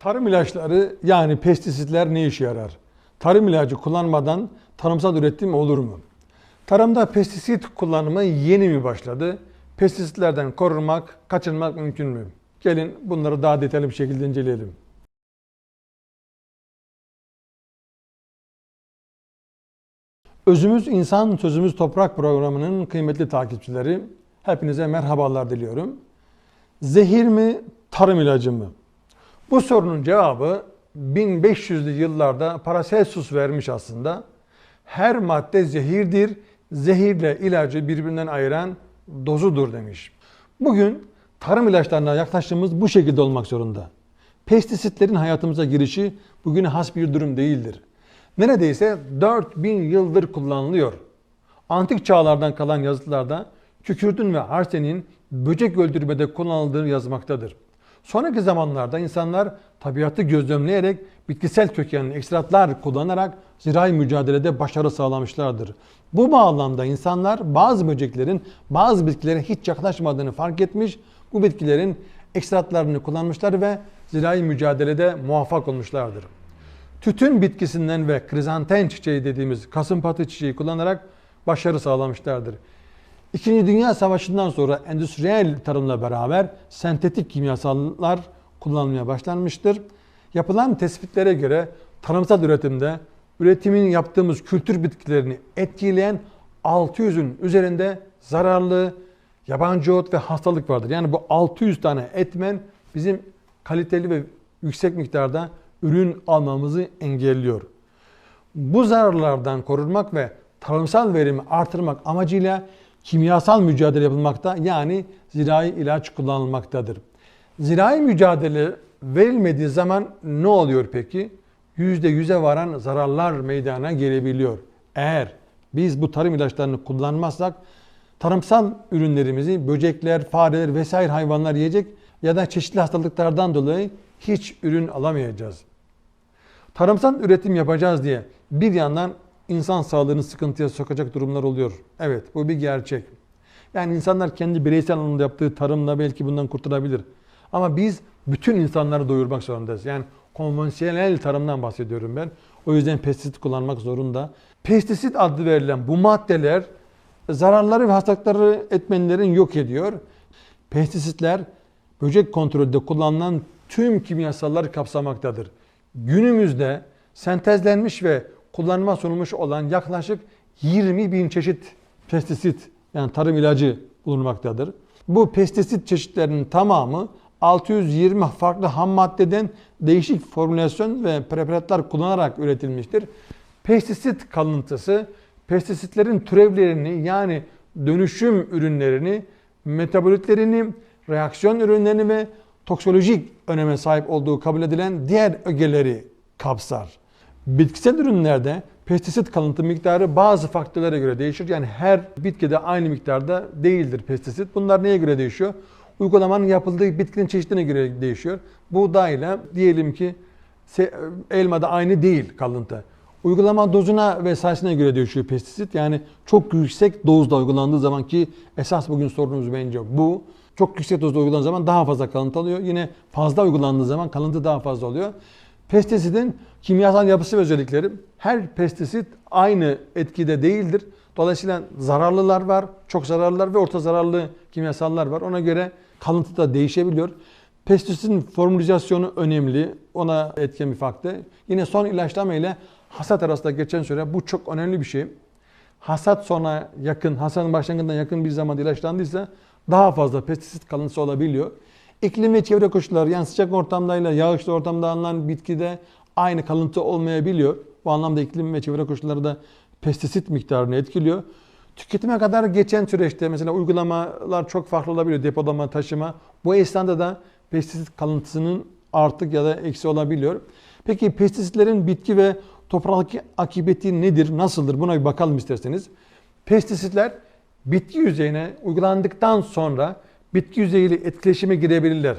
Tarım ilaçları yani pestisitler ne işe yarar? Tarım ilacı kullanmadan tarımsal üretim olur mu? Tarımda pestisit kullanımı yeni mi başladı? Pestisitlerden korunmak, kaçınmak mümkün mü? Gelin bunları daha detaylı bir şekilde inceleyelim. Özümüz İnsan Sözümüz Toprak programının kıymetli takipçileri hepinize merhabalar diliyorum. Zehir mi, tarım ilacı mı? Bu sorunun cevabı 1500'lü yıllarda Paracelsus vermiş aslında. Her madde zehirdir, zehirle ilacı birbirinden ayıran dozudur demiş. Bugün tarım ilaçlarına yaklaştığımız bu şekilde olmak zorunda. Pestisitlerin hayatımıza girişi bugüne has bir durum değildir. Neredeyse 4000 yıldır kullanılıyor. Antik çağlardan kalan yazıtlarda kükürdün ve arsenin böcek öldürmede kullanıldığı yazmaktadır. Sonraki zamanlarda insanlar tabiatı gözlemleyerek bitkisel kökenli ekstratlar kullanarak zirai mücadelede başarı sağlamışlardır. Bu bağlamda insanlar bazı böceklerin bazı bitkilere hiç yaklaşmadığını fark etmiş, bu bitkilerin ekstratlarını kullanmışlar ve zirai mücadelede muvaffak olmuşlardır. Tütün bitkisinden ve krizanten çiçeği dediğimiz kasımpatı çiçeği kullanarak başarı sağlamışlardır. İkinci Dünya Savaşı'ndan sonra endüstriyel tarımla beraber sentetik kimyasallar kullanılmaya başlanmıştır. Yapılan tespitlere göre tarımsal üretimde üretimin yaptığımız kültür bitkilerini etkileyen 600'ün üzerinde zararlı yabancı ot ve hastalık vardır. Yani bu 600 tane etmen bizim kaliteli ve yüksek miktarda ürün almamızı engelliyor. Bu zararlardan korunmak ve tarımsal verimi artırmak amacıyla kimyasal mücadele yapılmakta yani zirai ilaç kullanılmaktadır. Zirai mücadele verilmediği zaman ne oluyor peki? %100'e varan zararlar meydana gelebiliyor. Eğer biz bu tarım ilaçlarını kullanmazsak tarımsal ürünlerimizi böcekler, fareler vesaire hayvanlar yiyecek ya da çeşitli hastalıklardan dolayı hiç ürün alamayacağız. Tarımsal üretim yapacağız diye bir yandan insan sağlığını sıkıntıya sokacak durumlar oluyor. Evet bu bir gerçek. Yani insanlar kendi bireysel anlamda yaptığı tarımla belki bundan kurtulabilir. Ama biz bütün insanları doyurmak zorundayız. Yani konvansiyonel tarımdan bahsediyorum ben. O yüzden pestisit kullanmak zorunda. Pestisit adı verilen bu maddeler zararları ve hastalıkları etmenlerin yok ediyor. Pestisitler böcek kontrolünde kullanılan tüm kimyasalları kapsamaktadır. Günümüzde sentezlenmiş ve kullanıma sunulmuş olan yaklaşık 20 bin çeşit pestisit yani tarım ilacı bulunmaktadır. Bu pestisit çeşitlerinin tamamı 620 farklı ham maddeden değişik formülasyon ve preparatlar kullanarak üretilmiştir. Pestisit kalıntısı pestisitlerin türevlerini yani dönüşüm ürünlerini, metabolitlerini, reaksiyon ürünlerini ve toksolojik öneme sahip olduğu kabul edilen diğer ögeleri kapsar. Bitkisel ürünlerde pestisit kalıntı miktarı bazı faktörlere göre değişir. Yani her bitkide aynı miktarda değildir pestisit. Bunlar neye göre değişiyor? Uygulamanın yapıldığı bitkinin çeşidine göre değişiyor. Buğdayla diyelim ki elmada aynı değil kalıntı. Uygulama dozuna ve sayısına göre değişiyor pestisit. Yani çok yüksek dozda uygulandığı zaman ki esas bugün sorunumuz bence bu. Çok yüksek dozda uygulandığı zaman daha fazla kalıntı alıyor. Yine fazla uygulandığı zaman kalıntı daha fazla oluyor. Pestisidin kimyasal yapısı ve özellikleri her pestisit aynı etkide değildir. Dolayısıyla zararlılar var, çok zararlılar ve orta zararlı kimyasallar var. Ona göre kalıntı da değişebiliyor. Pestisitin formülizasyonu önemli. Ona etken bir faktör. Yine son ilaçlama ile hasat arasında geçen süre bu çok önemli bir şey. Hasat sona yakın, hasatın başlangıcından yakın bir zamanda ilaçlandıysa daha fazla pestisit kalıntısı olabiliyor. İklim ve çevre koşulları yani sıcak ortamdayla yağışlı ortamda alınan bitkide aynı kalıntı olmayabiliyor. Bu anlamda iklim ve çevre koşulları da pestisit miktarını etkiliyor. Tüketime kadar geçen süreçte mesela uygulamalar çok farklı olabiliyor. Depolama, taşıma. Bu esnada da pestisit kalıntısının artık ya da eksi olabiliyor. Peki pestisitlerin bitki ve toprak akıbeti nedir, nasıldır? Buna bir bakalım isterseniz. Pestisitler bitki yüzeyine uygulandıktan sonra bitki yüzeyiyle etkileşime girebilirler.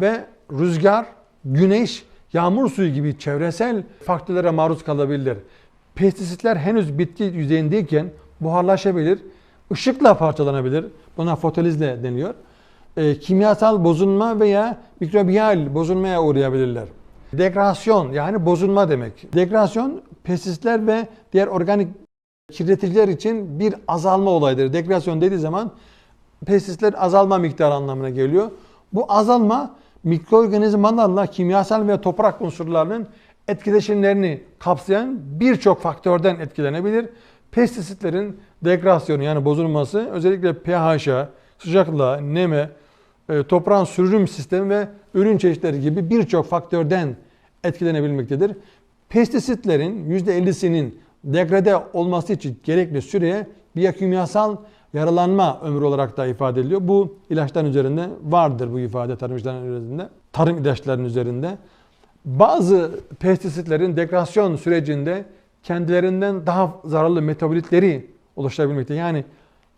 Ve rüzgar, güneş, yağmur suyu gibi çevresel faktörlere maruz kalabilirler. Pestisitler henüz bitki yüzeyindeyken buharlaşabilir, ışıkla parçalanabilir. Buna fotolizle deniyor. E, kimyasal bozulma veya mikrobiyal bozulmaya uğrayabilirler. Degradasyon yani bozulma demek. Degradasyon pestisitler ve diğer organik kirleticiler için bir azalma olayıdır. Degradasyon dediği zaman pestisitler azalma miktarı anlamına geliyor. Bu azalma mikroorganizmalarla kimyasal ve toprak unsurlarının etkileşimlerini kapsayan birçok faktörden etkilenebilir. Pestisitlerin degradasyonu yani bozulması özellikle pH'a, sıcaklığa, neme, e, toprağın sürünüm sistemi ve ürün çeşitleri gibi birçok faktörden etkilenebilmektedir. Pestisitlerin %50'sinin degrade olması için gerekli süreye biyokimyasal yaralanma ömrü olarak da ifade ediliyor. Bu ilaçların üzerinde vardır bu ifade tarım ilaçlarının üzerinde. Tarım ilaçlarının üzerinde. Bazı pestisitlerin degradasyon sürecinde kendilerinden daha zararlı metabolitleri oluşturabilmekte. Yani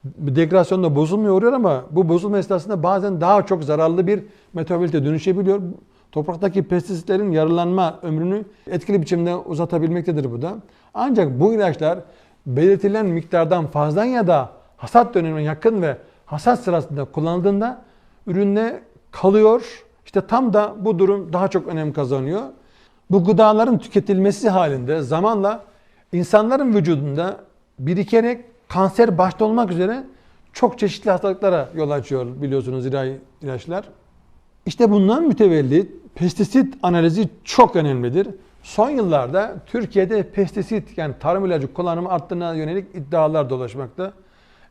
degradasyonda bozulmuyor oluyor ama bu bozulma esnasında bazen daha çok zararlı bir metabolite dönüşebiliyor. Topraktaki pestisitlerin yarılanma ömrünü etkili biçimde uzatabilmektedir bu da. Ancak bu ilaçlar belirtilen miktardan fazla ya da hasat dönemine yakın ve hasat sırasında kullanıldığında üründe kalıyor. İşte tam da bu durum daha çok önem kazanıyor. Bu gıdaların tüketilmesi halinde zamanla insanların vücudunda birikerek kanser başta olmak üzere çok çeşitli hastalıklara yol açıyor biliyorsunuz ilaçlar. İşte bundan mütevellit pestisit analizi çok önemlidir. Son yıllarda Türkiye'de pestisit yani tarım ilacı kullanımı arttığına yönelik iddialar dolaşmakta.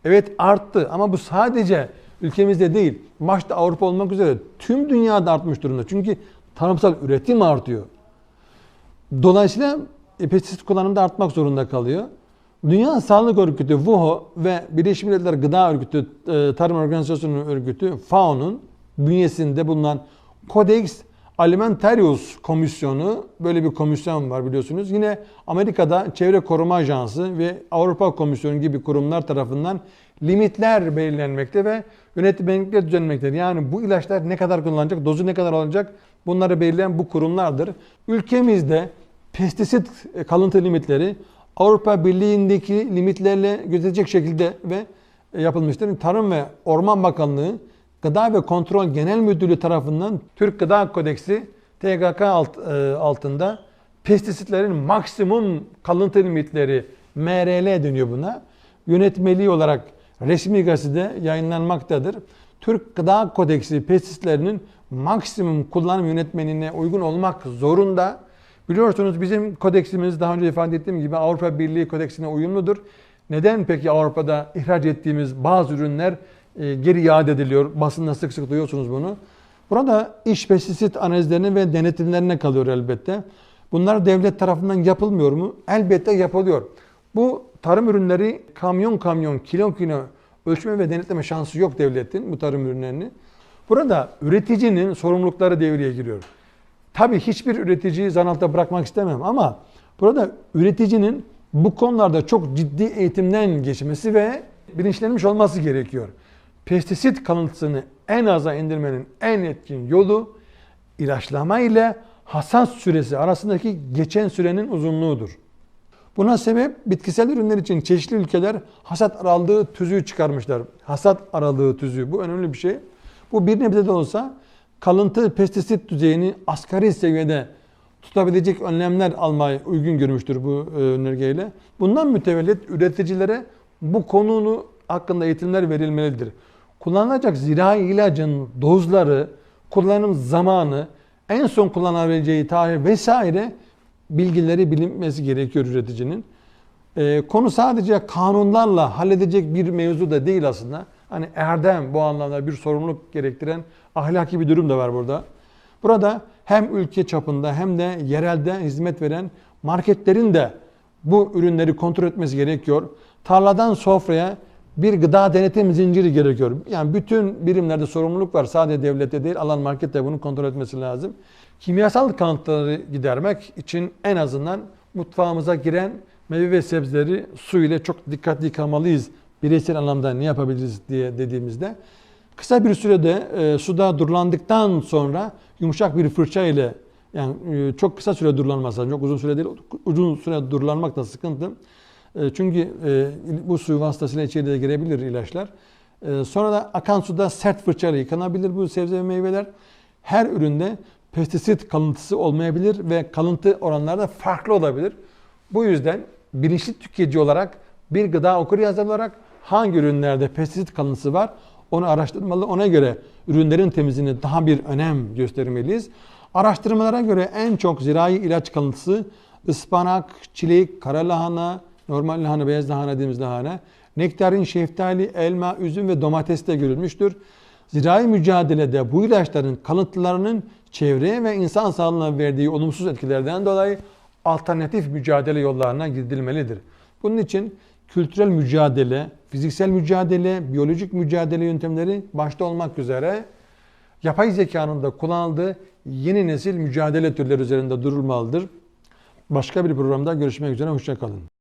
Evet arttı ama bu sadece ülkemizde değil, başta Avrupa olmak üzere tüm dünyada artmış durumda. Çünkü tarımsal üretim artıyor. Dolayısıyla pestisit kullanımı da artmak zorunda kalıyor. Dünya Sağlık Örgütü WHO ve Birleşmiş Milletler Gıda Örgütü, e, Tarım Organizasyonu Örgütü FAO'nun bünyesinde bulunan Codex Alimentarius Komisyonu böyle bir komisyon var biliyorsunuz. Yine Amerika'da Çevre Koruma Ajansı ve Avrupa Komisyonu gibi kurumlar tarafından limitler belirlenmekte ve yönetmelikler düzenlenmektedir. Yani bu ilaçlar ne kadar kullanılacak, dozu ne kadar alınacak bunları belirleyen bu kurumlardır. Ülkemizde pestisit kalıntı limitleri Avrupa Birliği'ndeki limitlerle gözetecek şekilde ve yapılmıştır. Tarım ve Orman Bakanlığı Gıda ve Kontrol Genel Müdürlüğü tarafından Türk Gıda Kodeksi TGK alt, e, altında pestisitlerin maksimum kalıntı limitleri MRL deniyor buna. Yönetmeliği olarak resmi gazetede yayınlanmaktadır. Türk Gıda Kodeksi pestisitlerinin maksimum kullanım yönetmenine uygun olmak zorunda. Biliyorsunuz bizim kodeksimiz daha önce ifade ettiğim gibi Avrupa Birliği kodeksine uyumludur. Neden peki Avrupa'da ihraç ettiğimiz bazı ürünler geri iade ediliyor? Basında sık sık duyuyorsunuz bunu. Burada iş pestisit analizlerine ve denetimlerine kalıyor elbette. Bunlar devlet tarafından yapılmıyor mu? Elbette yapılıyor. Bu tarım ürünleri kamyon kamyon, kilo kilo ölçme ve denetleme şansı yok devletin bu tarım ürünlerini. Burada üreticinin sorumlulukları devreye giriyor. Tabii hiçbir üreticiyi zan altında bırakmak istemem ama burada üreticinin bu konularda çok ciddi eğitimden geçmesi ve bilinçlenmiş olması gerekiyor. Pestisit kalıntısını en aza indirmenin en etkin yolu ilaçlama ile hasat süresi arasındaki geçen sürenin uzunluğudur. Buna sebep bitkisel ürünler için çeşitli ülkeler hasat aralığı tüzüğü çıkarmışlar. Hasat aralığı tüzüğü bu önemli bir şey. Bu bir nebze de olsa kalıntı pestisit düzeyini asgari seviyede tutabilecek önlemler almayı uygun görmüştür bu e, önergeyle. Bundan mütevellit üreticilere bu konunu hakkında eğitimler verilmelidir. Kullanılacak zirai ilacın dozları, kullanım zamanı, en son kullanabileceği tarih vesaire bilgileri bilinmesi gerekiyor üreticinin. E, konu sadece kanunlarla halledecek bir mevzu da değil aslında. Hani erdem bu anlamda bir sorumluluk gerektiren ahlaki bir durum da var burada. Burada hem ülke çapında hem de yerelde hizmet veren marketlerin de bu ürünleri kontrol etmesi gerekiyor. Tarladan sofraya bir gıda denetim zinciri gerekiyor. Yani bütün birimlerde sorumluluk var. Sadece devlette değil, alan markette bunu kontrol etmesi lazım. Kimyasal kanıtları gidermek için en azından mutfağımıza giren meyve ve sebzeleri su ile çok dikkatli yıkamalıyız. Bireysel anlamda ne yapabiliriz diye dediğimizde kısa bir sürede e, suda durulandıktan sonra yumuşak bir fırça ile yani e, çok kısa süre durulanmaz, çok uzun süre değil, uzun süre durulanmak da sıkıntı. E, çünkü e, bu su vasıtasıyla içeriye girebilir ilaçlar. E, sonra da akan suda sert fırçayla yıkanabilir bu sebze ve meyveler. Her üründe pestisit kalıntısı olmayabilir ve kalıntı oranları da farklı olabilir. Bu yüzden bilinçli tüketici olarak bir gıda okuryazarı olarak hangi ürünlerde pestisit kalıntısı var onu araştırmalı. Ona göre ürünlerin temizliğine daha bir önem göstermeliyiz. Araştırmalara göre en çok zirai ilaç kalıntısı ıspanak, çilek, kara lahana, normal lahana, beyaz lahana dediğimiz lahana, nektarin, şeftali, elma, üzüm ve domateste görülmüştür. Zirai mücadelede bu ilaçların kalıntılarının çevreye ve insan sağlığına verdiği olumsuz etkilerden dolayı alternatif mücadele yollarına gidilmelidir. Bunun için kültürel mücadele, fiziksel mücadele, biyolojik mücadele yöntemleri başta olmak üzere yapay zekanın da kullanıldığı yeni nesil mücadele türleri üzerinde durulmalıdır. Başka bir programda görüşmek üzere, hoşçakalın.